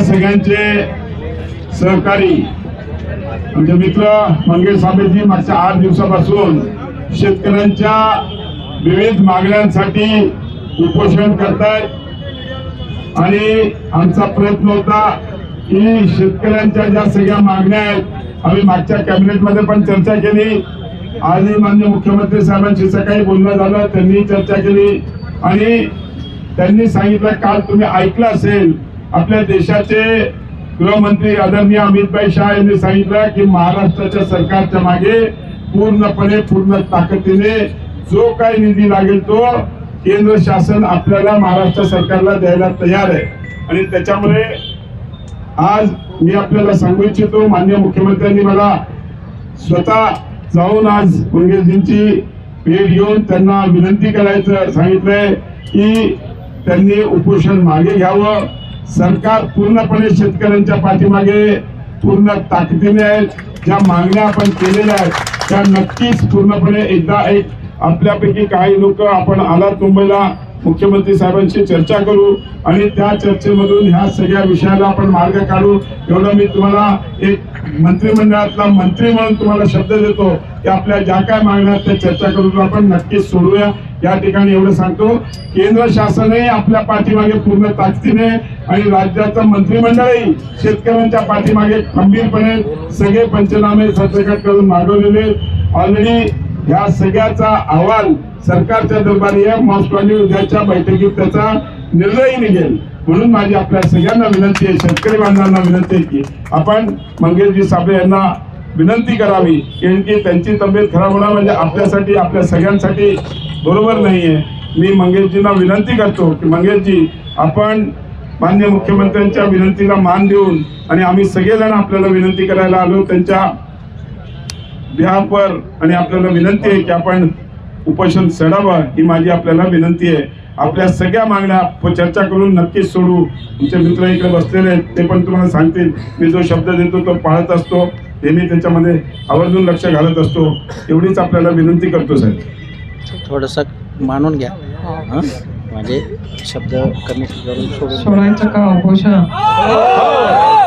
सगळ्यांचे सहकारी. म्हणजे मित्र मंगेश साबेजी मागच्या आठ दिवसापासून शेतकऱ्यांच्या विविध मागण्यांसाठी उपोषण करतायत. आणि आमचा प्रयत्न होता की शेतकऱ्यांच्या ज्या सगळ्या मागण्या आहेत आम्ही मागच्या कॅबिनेटमध्ये पण चर्चा केली. आजही मान्य मुख्यमंत्री साहेबांशी सकाळी बोलणं झालं त्यांनी चर्चा केली. आणि त्यांनी सांगितलं काल तुम्ही ऐकलं असेल आपल्या देशाचे गृहमंत्री आदरणीय अमितभाई शहा यांनी सांगितलं की महाराष्ट्राच्या सरकारच्या मागे पूर्णपणे पूर्ण ताकदीने जो काही निधी लागेल तो केंद्र शासन आपल्याला महाराष्ट्र सरकारला द्यायला तयार आहे. आणि त्याच्यामुळे आज मी आपल्याला सांगू इच्छितो मान्य मुख्यमंत्र्यांनी मला स्वतः जाऊन आज मंगेशजींची भेट घेऊन त्यांना विनंती करायचं सांगितलंय की त्यांनी उपोषण मागे घ्यावं. सरकार पूर्णपणे शेतकऱ्यांच्या पाठीमागे पूर्ण ताकदीने आहेत. ज्या मागण्या आपण केलेल्या आहेत त्या नक्कीच पूर्णपणे एकदा एक आपल्यापैकी काही लोक आपण आलात मुंबईला मुख्यमंत्री साहेबांशी चर्चा करू आणि त्या चर्चेमधून ह्या सगळ्या विषयाला आपण मार्ग काढू. एवढं मी तुम्हाला एक मंत्रिमंडळातला मंत्री म्हणून तुम्हाला शब्द देतो की आपल्या ज्या काय मागण्या आहेत त्या चर्चा करून आपण नक्कीच सोडूया. या ठिकाणी एवढं सांगतो केंद्र शासनही आपल्या पाठीमागे पूर्ण ताकदीने आणि राज्याचं मंत्रिमंडळही शेतकऱ्यांच्या पाठीमागे खंबीरपणे सगळे पंचनामे सरसकट करून मागवलेले ऑलरेडी या सगळ्याचा अहवाल सरकारच्या दरबारी आहे मॉस्कॉनी उद्याच्या बैठकीत त्याचा निर्णय निघेल. म्हणून माझी आपल्या सगळ्यांना विनंती आहे शेतकरी बांधवांना विनंती आहे की आपण मंगेशजी साबळे यांना विनंती करावी कारण की त्यांची तब्येत खराब होणं म्हणजे आपल्यासाठी आपल्या सगळ्यांसाठी बरोबर नाहीये. मी मंगेशजींना विनंती करतो की मंगेशजी आपण मान्य मुख्यमंत्र्यांच्या विनंतीला मान देऊन आणि आम्ही सगळेजण आपल्याला विनंती करायला आलो त्यांच्या बिहाफवर आणि आपल्याला विनंती आहे की आपण उपोषण सडावं ही माझी आपल्याला विनंती आहे. आपल्या सगळ्या मागण्या चर्चा करून नक्कीच सोडू. तुमचे मित्र इकडे बसलेले आहेत ते पण तुम्हाला सांगतील. मी जो शब्द देतो तो पाळत असतो. हे मी त्याच्यामध्ये आवर्जून लक्ष घालत असतो. एवढीच आपल्याला विनंती करतो साहेब. थोडंसं मानून घ्या? म्हणजे शब्द कमी सोडायचं का उपोषण?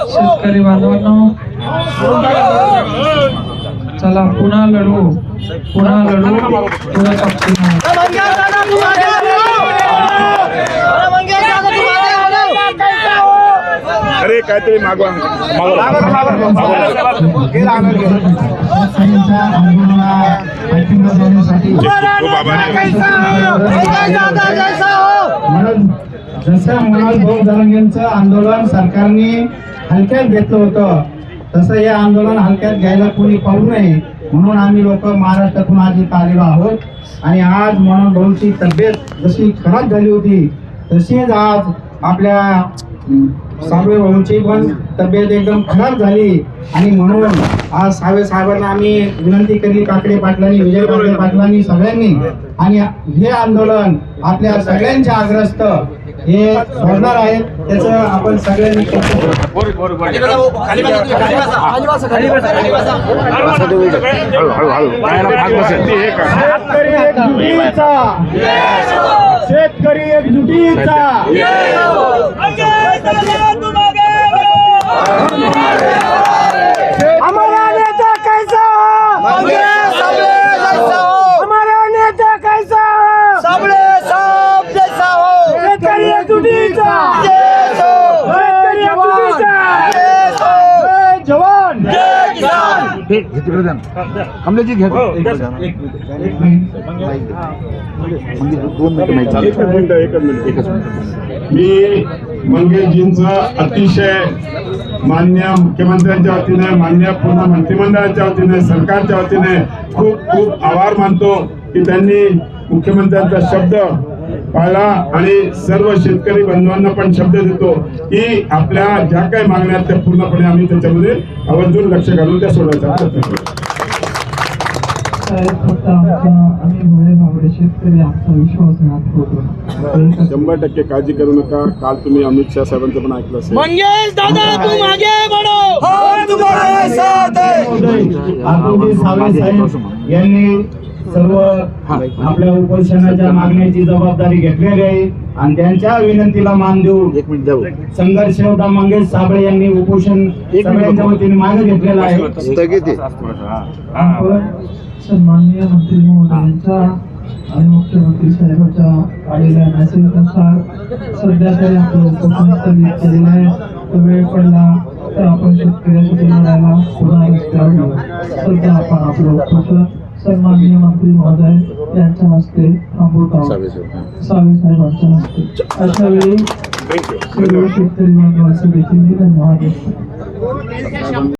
शेतकरी बांधवांनो. चला पुन्हा लढू पुन्हा लढू पुन्हा ताकदीनं. अरे काहीतरी मागवा खूप आभारी आहे. म्हणून जसं मनोज भाऊ जरांगेंचं आंदोलन सरकारने हलक्यात घेतलं होतं तसं हे आंदोलन हलक्यात घ्यायला कोणी पाहू नये. म्हणून आम्ही लोक महाराष्ट्रातून आज इथं आलेलो आहोत. आणि आज म्हणून भाऊची तब्येत जशी खराब झाली होती तशीच आज आपल्या सावे भाऊंची भाऊची पण तब्येत एकदम खराब झाली. आणि म्हणून आज सावे साहेबांना आम्ही विनंती केली काकडे पाटलांनी विजय काकडे पाटलांनी सगळ्यांनी. आणि हे आंदोलन आपल्या सगळ्यांच्या आग्रस्त हे सोडणार आहेत त्याचं आपण सगळ्यांनी हे? शेतकरी एकजुटीचा शेतकरी एकजुटीचा हमारा नेता कैसा हमारा नेता कैसा शेतकरी एकजुटीचा शेतकरी एकजुटीचा जवान एकच मिनिट. एकच मिनिट. मी मंगेशजींचं अतिशय मान्य मुख्यमंत्र्यांच्या वतीने मान्य पूर्ण मंत्रिमंडळाच्या वतीने सरकारच्या वतीने खूप खूप आभार मानतो की त्यांनी मुख्यमंत्र्यांचा शब्द पाळला आणि सर्व शेतकरी बंधवांना पण शब्द देतो की आपल्या ज्या काही मागण्या आहेत त्या पूर्णपणे आम्ही त्याच्यामध्ये आवर्जून लक्ष घालून त्या सोडायचा प्रयत्न करू साहेब फक्त आमचा आम्ही भोळे भावडे शेतकरी आमचा विश्वासघात होतो शंभर टक्के काळजी करू नका. काल तुम्ही अमित शहा साहेबांचं पण ऐकलं असेल. आतुजी सावे साहेब यांनी सर्व आपल्या उपोषणाच्या मागण्याची जबाबदारी घेतलेली आहे आणि त्यांच्या विनंतीला मान देऊन एक मिनिट जाऊ. संघर्ष योद्धा मंगेश साबळे यांनी उपोषण सगळ्यांच्या वतीने मागे घेतलेलं आहे. सन्माननीय मंत्री महोदयांच्या आणि मुख्यमंत्री साहेबांच्या आलेल्या मेसेजनुसार सध्या तरी आपलं उपोषण स्थगित केलेलं आहे. तर वेळ पडला तर आपण शेतकऱ्यासाठी लढायला पुन्हा रस्त्यावर येऊ सध्या आपण आपलं उपोषण सन्माननीय मंत्री महोदय यांच्या हस्ते थांबवत आहोत. सावे साहेब. सावे साहेबांच्या हस्ते. अशा वेळी सर्व शेतकरी बांधवांचे देखील धन्यवाद